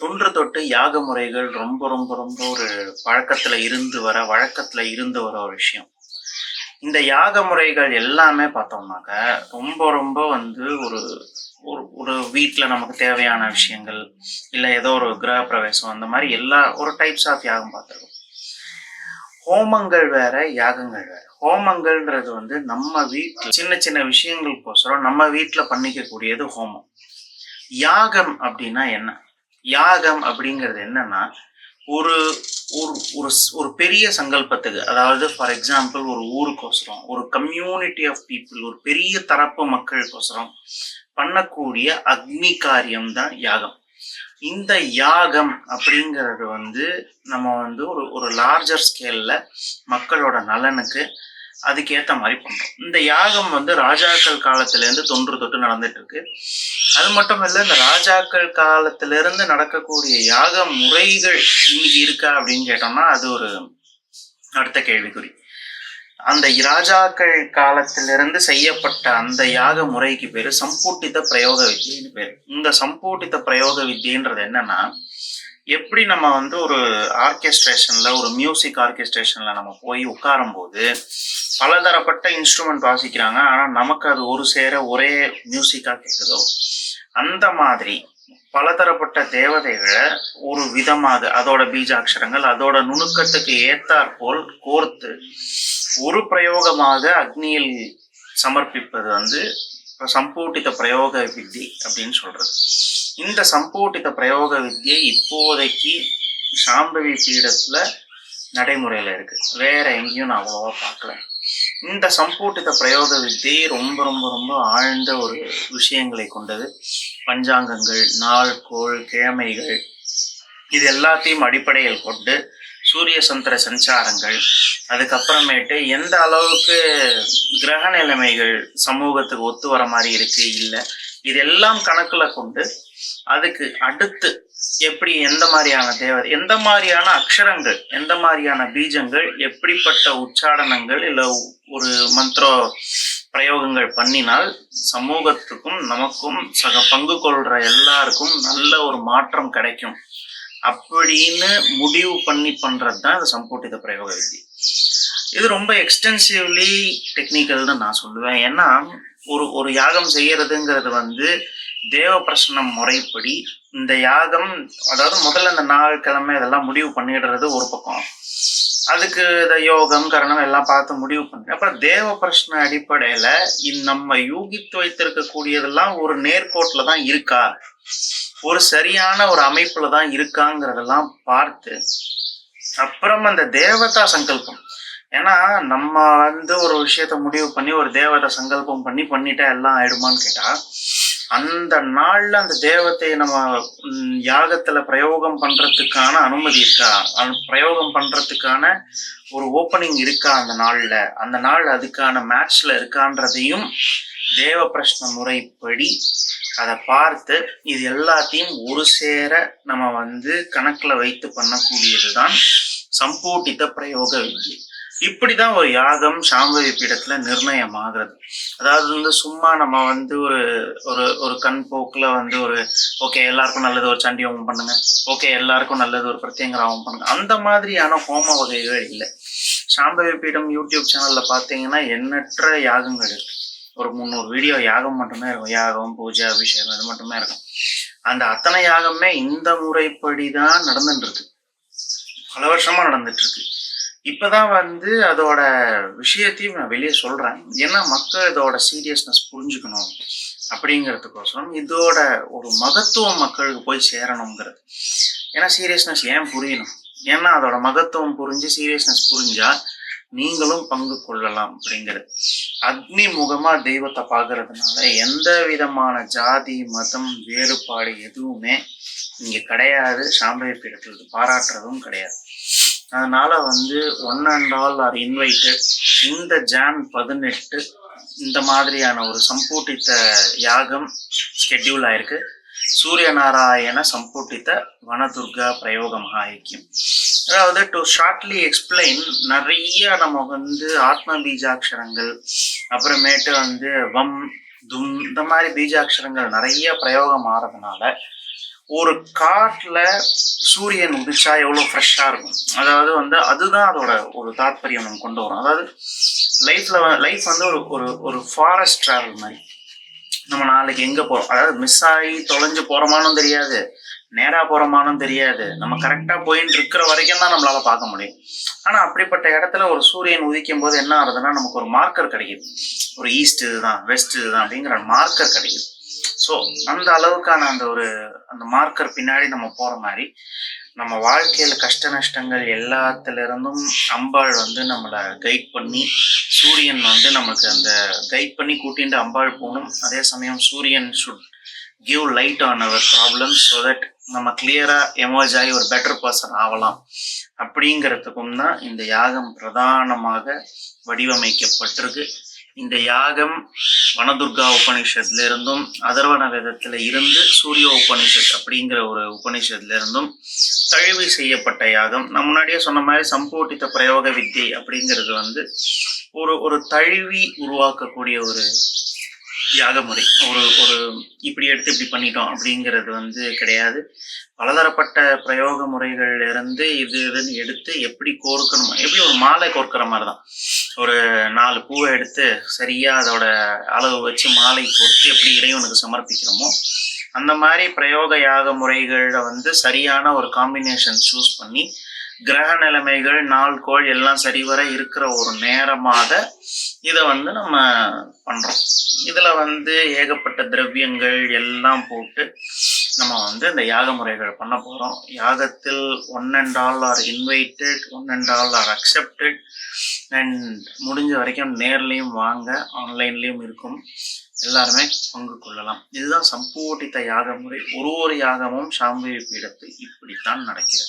தொன்று தொட்டு யாக முறைகள் ரொம்ப ரொம்ப ரொம்ப ஒரு பழக்கத்துல இருந்து வர வழக்கத்துல இருந்து வர ஒரு விஷயம். இந்த யாக முறைகள் எல்லாமே பார்த்தோம்னாக்க ரொம்ப ரொம்ப வந்து ஒரு ஒரு ஒரு வீட்டில் நமக்கு தேவையான விஷயங்கள் இல்லை ஏதோ ஒரு கிரக பிரவேசம் அந்த மாதிரி எல்லா ஒரு டைப்ஸ் ஆஃப் யாகம் பார்த்துருக்கோம். ஹோமங்கள் வேற யாகங்கள் வேற. ஹோமங்கள்ன்றது வந்து நம்ம வீட்டில் சின்ன சின்ன விஷயங்களுக்கோசரம் நம்ம வீட்டில் பண்ணிக்கக்கூடியது ஹோமம். யாகம் அப்படின்னா என்ன? யாகம் அப்படிங்கிறது என்னன்னா ஒரு ஒரு ஒரு ஒரு பெரிய சங்கல்பத்துக்கு அதாவது ஃபார் எக்ஸாம்பிள் ஒரு ஊருக்கோசரம் ஒரு கம்யூனிட்டி ஆஃப் பீப்புள் ஒரு பெரிய தரப்பு மக்களுக்கோசரம் பண்ணக்கூடிய அக்னி காரியம் தான் யாகம். இந்த யாகம் அப்படிங்கிறது வந்து நம்ம வந்து ஒரு ஒரு லார்ஜர் ஸ்கேல்ல மக்களோட நலனுக்கு அதுக்கேற்ற மாதிரி பண்றோம் இந்த யாகம் வந்து ராஜாக்கள் காலத்திலேருந்து தொன்று தொட்டு நடந்துட்டு இருக்கு அது மட்டும் இல்லை இந்த ராஜாக்கள் காலத்திலேருந்து நடக்கக்கூடிய யாக முறைகள் இன்னைக்கு இருக்கா அப்படின்னு கேட்டோம்னா அது ஒரு அடுத்த கேள்விக்குறி. அந்த ராஜாக்கள் காலத்திலிருந்து செய்யப்பட்ட அந்த யாக முறைக்கு பேர் சம்பூட்டித பிரயோக வித்தியன்னு பேர். இந்த சம்பூட்டித பிரயோக வித்தியன்றது என்னன்னா எப்படி நம்ம வந்து ஒரு ஆர்கெஸ்ட்ரேஷன்ல ஒரு மியூசிக் ஆர்கெஸ்ட்ரேஷன்ல நம்ம போய் உட்காரும் போது பலதரப்பட்ட இன்ஸ்ட்ருமெண்ட் வாசிக்கிறாங்க. ஆனால் நமக்கு அது ஒரு சேர ஒரே மியூசிக்காக கேட்குதோ அந்த மாதிரி பலதரப்பட்ட தேவதைகளை ஒரு விதமாக அதோட பீஜாட்சரங்கள் அதோட நுணுக்கத்துக்கு ஏத்தாற்போல் கோர்த்து ஒரு பிரயோகமாக அக்னியில் சமர்ப்பிப்பது வந்து சம்பூட்டித பிரயோக வித்தி அப்படின்னு சொல்றது. இந்த சம்பூட்டித பிரயோக வித்தியை இப்போதைக்கு சாம்பவி பீடத்துல நடைமுறையில இருக்கு. வேற எங்கேயும் நான் அவ்வளோவா பார்க்கல. இந்த சம்பூட்டித பிரயோக வித்தி ரொம்ப ரொம்ப ரொம்ப ஆழ்ந்த ஒரு விஷயங்களை கொண்டது. பஞ்சாங்கங்கள் நாள் கோள் கிழமைகள் இது எல்லாத்தையும் அடிப்படையில் கொண்டு சூரிய சந்திர சஞ்சாரங்கள் அதுக்கப்புறமேட்டு எந்த அளவுக்கு கிரக நிலைமைகள் சமூகத்துக்கு ஒத்து வர மாதிரி இருக்கு இல்லை இதெல்லாம் கணக்கில் கொண்டு அதுக்கு அடுத்து எப்படி எந்த மாதிரியான தேவர் எந்த மாதிரியான அக்ஷரங்கள் எந்த மாதிரியான பீஜங்கள் எப்படிப்பட்ட உச்சாரணங்கள் இல்லை ஒரு மந்திர பிரயோகங்கள் பண்ணினால் சமூகத்துக்கும் நமக்கும் சக பங்கு கொள்ற எல்லாருக்கும் நல்ல ஒரு மாற்றம் கிடைக்கும். அப்படின்னு முடிவு பண்ணி பண்றது தான் இந்த சம்பூட்டித பிரயோக விதி. இது ரொம்ப எக்ஸ்டென்சிவ்லி டெக்னிக்கல்னு நான் சொல்லுவேன். ஏன்னா ஒரு ஒரு யாகம் செய்யறதுங்கிறது வந்து தேவ பிரசனம் முறைப்படி இந்த யாகம் அதாவது முதல்ல இந்த நாள் கிழமை இதெல்லாம் முடிவு பண்ணிடுறது ஒரு பக்கம். அதுக்கு இந்த யோகம் கரணம் எல்லாம் பார்த்து முடிவு பண்ணி அப்புறம் தேவ பிரச்சனை அடிப்படையில் நம்ம யூகித்து வைத்திருக்கக்கூடியதெல்லாம் ஒரு நேர்கோட்டில் தான் இருக்கா? ஒரு சரியான ஒரு அமைப்பில் தான் இருக்காங்கிறதெல்லாம் பார்த்து அப்புறம் அந்த தேவதா சங்கல்பம். ஏன்னா நம்ம வந்து ஒரு விஷயத்த முடிவு பண்ணி ஒரு தேவதை சங்கல்பம் பண்ணி பண்ணிட்டா எல்லாம் ஆயிடுமான்னு கேட்டால் அந்த நாள்ல அந்த தேவத்தையை நம்ம யாகத்துல பிரயோகம் பண்றதுக்கான அனுமதி இருக்கா? பிரயோகம் பண்றதுக்கான ஒரு ஓப்பனிங் இருக்கா அந்த நாள்ல? அந்த நாள் அதுக்கான மேட்ச்ல இருக்கான்றதையும் தேவ பிரஷ்ன முறைப்படி அதை பார்த்து இது எல்லாத்தையும் ஒரு சேர நம்ம வந்து கணக்குல வைத்து பண்ணக்கூடியதுதான் சம்பூட்டித பிரயோக வித்யை இப்படிதான் ஒரு யாகம் சாம்பவி பீடத்துல நிர்ணயம் ஆகுறது அதாவது வந்து சும்மா நம்ம வந்து ஒரு ஒரு ஒரு கண் போக்குல வந்து ஒரு ஓகே எல்லாருக்கும் நல்லது ஒரு சண்டி ஹோமம் பண்ணுங்க. ஓகே எல்லாருக்கும் நல்லது ஒரு பிரத்யங்கர ஹோமம் பண்ணுங்க. அந்த மாதிரியான ஹோம வகைகள் இல்லை. சாம்பவி பீடம் யூடியூப் சேனல்ல பாத்தீங்கன்னா எண்ணற்ற யாகங்கள் இருக்கு. ஒரு முந்நூறு வீடியோ யாகம் மட்டுமே இருக்கும். யாகம் பூஜை அபிஷேகம் இது மட்டுமே இருக்கும். அந்த அத்தனை யாகமே இந்த முறைப்படி தான் நடந்துட்டு இருக்கு. பல வருஷமா நடந்துட்டு இருக்கு. இப்பதான் வந்து அதோட விஷயத்தையும் நான் வெளியே சொல்றேன். ஏன்னா மக்கள் இதோட சீரியஸ்னஸ் புரிஞ்சுக்கணும் அப்படிங்கிறதுக்கோசரம் இதோட ஒரு மகத்துவம் மக்களுக்கு போய் சேரணுங்கிறது. ஏன்னா சீரியஸ்னஸ் ஏன் புரியணும்? ஏன்னா அதோட மகத்துவம் புரிஞ்சு சீரியஸ்னஸ் புரிஞ்சா நீங்களும் பங்கு கொள்ளலாம் அப்படிங்கிறது. அக்னி முகமா தெய்வத்தை பார்க்கறதுனால எந்த விதமான ஜாதி மதம் வேறுபாடு எதுவுமே இங்கே கிடையாது. சாம்பவி பீடத்தில் பாராட்டுறதும் கிடையாது. அதனால வந்து one and all are invited இந்த ஜான் பதினெட்டு இந்த மாதிரியான ஒரு சம்பூட்டித்த யாகம் ஸ்கெட்யூல் ஆயிருக்கு. சூரிய நாராயண சம்பூட்டித்த வனதுர்கா பிரயோக மகா அதாவது டு ஷார்ட்லி எக்ஸ்பிளைன் நிறைய நம்ம வந்து ஆத்ம பீஜாட்சரங்கள் அப்புறமேட்டு வந்து வம் தும் இந்த மாதிரி பீஜாட்சரங்கள் நிறைய பிரயோகம் ஆறதுனால ஒரு காட்டில் சூரியன் உதிச்சா எவ்வளோ ஃப்ரெஷ்ஷாக இருக்கும்? அதாவது வந்து அதுதான் அதோட ஒரு தாத்பரியம் நம்ம கொண்டு வரும். அதாவது லைஃப்பில் லைஃப் வந்து ஒரு ஒரு ஒரு ஃபாரஸ்ட் ட்ராவல் மாதிரி. நம்ம நாளைக்கு எங்கே போகிறோம் அதாவது மிஸ் ஆகி தொலைஞ்சு போகிறோமானும் தெரியாது. நேராக போகிறோமானும் தெரியாது. நம்ம கரெக்டாக போயின்னு இருக்கிற வரைக்கும் தான் நம்மளால் பார்க்க முடியும். ஆனால் அப்படிப்பட்ட இடத்துல ஒரு சூரியன் உதிக்கும் போது என்ன ஆகுதுன்னா நமக்கு ஒரு மார்க்கர் கிடைக்குது. ஒரு ஈஸ்ட் இதுதான் வெஸ்ட் இதுதான் அப்படிங்கிற மார்க்கர் கிடைக்குது. ஸோ அந்த அளவுக்கான அந்த ஒரு அந்த மார்க்கர் பின்னாடி நம்ம போற மாதிரி நம்ம வாழ்க்கையில கஷ்ட நஷ்டங்கள் எல்லாத்துல இருந்தும் அம்பாள் வந்து நம்மளை கைட் பண்ணி சூரியன் வந்து நமக்கு அந்த கைட் பண்ணி கூட்டிட்டு அம்பாள் போகணும். அதே சமயம் சூரியன் should give light on our problem so that நம்ம கிளியரா எமர்ஜ் ஆகி ஒரு பெட்டர் பர்சன் ஆகலாம். அப்படிங்கிறதுக்கும் தான் இந்த யாகம் பிரதானமாக வடிவமைக்கப்பட்டிருக்கு. இந்த யாகம் வனதுர்கா உபனிஷத்துல இருந்தும் அதர்வன வேதத்துல இருந்து சூரிய உபனிஷத் அப்படிங்கிற ஒரு உபனிஷத்துல இருந்தும் தழுவி செய்யப்பட்ட யாகம். நான் முன்னாடியே சொன்ன மாதிரி சம்போட்டித்த பிரயோக வித்தை அப்படிங்கிறது வந்து ஒரு ஒரு தழுவி உருவாக்கக்கூடிய ஒரு யாக முறை. ஒரு ஒரு இப்படி எடுத்து இப்படி பண்ணிட்டோம் அப்படிங்கிறது வந்து கிடையாது. பலதரப்பட்ட பிரயோக முறைகள்ல இருந்து இது இதுன்னு எடுத்து எப்படி கோர்க்கணும் எப்படி ஒரு மாலை கோர்க்கிற மாதிரி தான் ஒரு நாலு பூவை எடுத்து சரியாக அதோட அளவு வச்சு மாலை கொடுத்து எப்படி இறைவனுக்கு சமர்ப்பிக்கிறோமோ அந்த மாதிரி பிரயோக யாக முறைகளில் வந்து சரியான ஒரு காம்பினேஷன் சூஸ் பண்ணி கிரக நிலைமைகள் நாள் கோள் எல்லாம் சரிவர இருக்கிற ஒரு நேரமாக இதை வந்து நம்ம பண்ணுறோம் இதில் வந்து ஏகப்பட்ட திரவியங்கள் எல்லாம் போட்டு நம்ம வந்து இந்த யாக முறைகள் பண்ண போகிறோம் யாகத்தில் one and all are invited one and all are accepted and முடிஞ்ச வரைக்கும் நேர்லேயும் வாங்க ஆன்லைன்லேயும் இருக்கும். எல்லாருமே பங்கு கொள்ளலாம். இதுதான் சம்பூட்டித்த யாக முறை. ஒரு ஒரு யாகமும் சாம்பவி பீடத்தில் இப்படித்தான் நடக்கிறது.